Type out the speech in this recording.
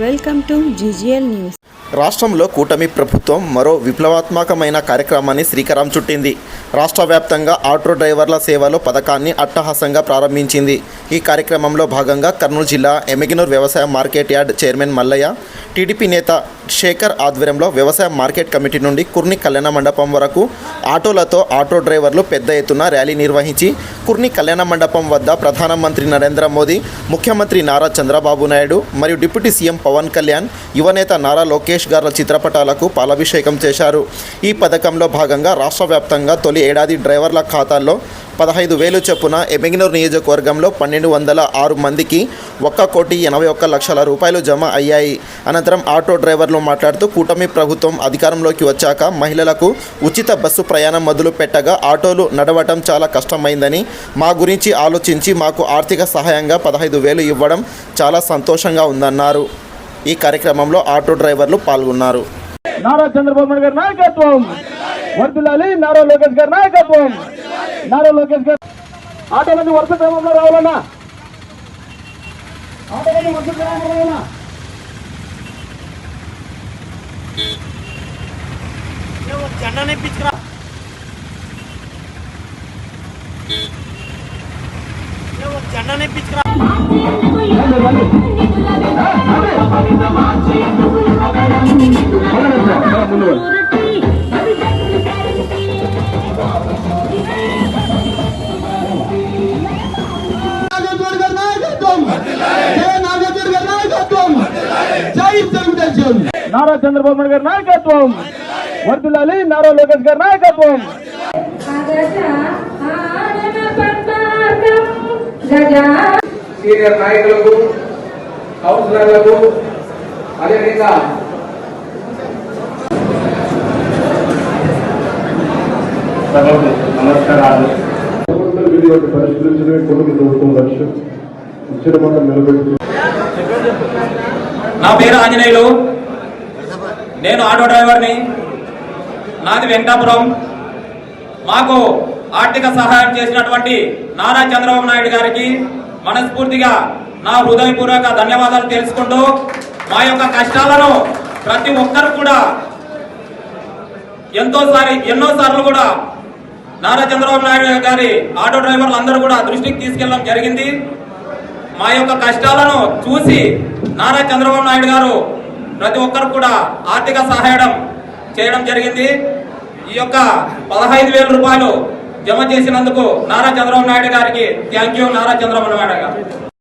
Welcome to GGL news. రాష్ట్రంలో కూటమి ప్రభుత్వం మరో విప్లవాత్మకమైన కార్యక్రమాన్ని శ్రీకారం చుట్టింది. రాష్ట్ర వ్యాప్తంగా ఆటో డ్రైవర్ల సేవలో పథకాన్ని అట్టహాసంగా ప్రారంభించింది. ఈ కార్యక్రమంలో భాగంగా కర్నూలు జిల్లా ఎమిగినూర్ వ్యవసాయ market yard chairman Mallaiah TDP నేత శేఖర్ ఆధ్వర్యంలో వ్యవసాయ మార్కెట్ కమిటీ నుండి కుర్ని కళ్యాణ మండపం వరకు ఆటోలతో ఆటో డ్రైవర్లు పెద్ద ఎత్తున ర్యాలీ నిర్వహించి కుర్ని కళ్యాణ మండపం వద్ద ప్రధానమంత్రి నరేంద్ర మోదీ ముఖ్యమంత్రి నారా చంద్రబాబు నాయుడు మరియు డిప్యూటీ సీఎం పవన్ కళ్యాణ్ యువనేత నారా లోకేష్ గార్ల చిత్రపటాలకు పాలాభిషేకం చేశారు. ఈ పథకంలో భాగంగా రాష్ట్ర వ్యాప్తంగా తొలి ఏడాది డ్రైవర్ల ఖాతాల్లో పదహైదు వేలు చొప్పున ఎమిగినూర్ నియోజకవర్గంలో పన్నెండు వందల ఆరు మందికి ఒక్క కోటి ఎనభై ఒక్క లక్షల రూపాయలు జమ అయ్యాయి. అనంతరం ఆటో డ్రైవర్లు మాట్లాడుతూ కూటమి ప్రభుత్వం అధికారంలోకి వచ్చాక మహిళలకు ఉచిత బస్సు ప్రయాణం మొదలు పెట్టగా ఆటోలు నడవటం చాలా కష్టమైందని మా గురించి ఆలోచించి మాకు ఆర్థిక సహాయంగా పదహైదు వేలు ఇవ్వడం చాలా సంతోషంగా ఉందన్నారు. ఈ కార్యక్రమంలో ఆటో డ్రైవర్లు పాల్గొన్నారు. నారా చంద్రబాబు నాయుడు గారి నాయకత్వం. వర్దిల్లాలి నారా లోకేష్ గారి నాయకత్వం. నారా లోకేష్ గారు ఆటోలన్నీ వరుస క్రమంలో రావాలన్నా. ఆటోలన్నీ వరుస క్రమంలో రావాలన్నా. గారి నారా చంద్రబాబు నాయుడు గారి నాయకత్వం. వర్దిల్లాలి నారా లోకేష్ గారి నాయకత్వం. సీనియర్ నాయకులకు కౌన్సిలర్లకు అదేవిధంగా సభకు నమస్కారాలు. ప్రభుత్వం వీడియోని పరిష్కరించడమే కుటుంబ ప్రభుత్వం లక్ష్యం. ఇచ్చిన మాట నిలబెట్టి. నా పేరు ఆంజనేయులు. నేను ఆటో డ్రైవర్ని. నాది వెంకటాపురం మాకు ఆర్థిక సహాయం చేసినటువంటి నారా చంద్రబాబు నాయుడు గారికి మనస్ఫూర్తిగా నా హృదయపూర్వక ధన్యవాదాలు తెలుసుకుంటూ మా యొక్క కష్టాలను ప్రతి ఒక్కరు కూడా ఎంతోసారి ఎన్నోసార్లు కూడా నారా చంద్రబాబు నాయుడు గారి ఆటో డ్రైవర్లు అందరూ కూడా దృష్టికి తీసుకెళ్ళడం జరిగింది. మా యొక్క కష్టాలను చూసి నారా చంద్రబాబు నాయుడు గారు ప్రతి ఒక్కరు కూడా ఆర్థిక సహాయం చేయడం జరిగింది. ఈ యొక్క పదహైదు వేల రూపాయలు జమ చేసినందుకు నారా చంద్రబాబు నాయుడు గారికి థ్యాంక్ యూ. నారా చంద్రబాబు నాయుడు గారు.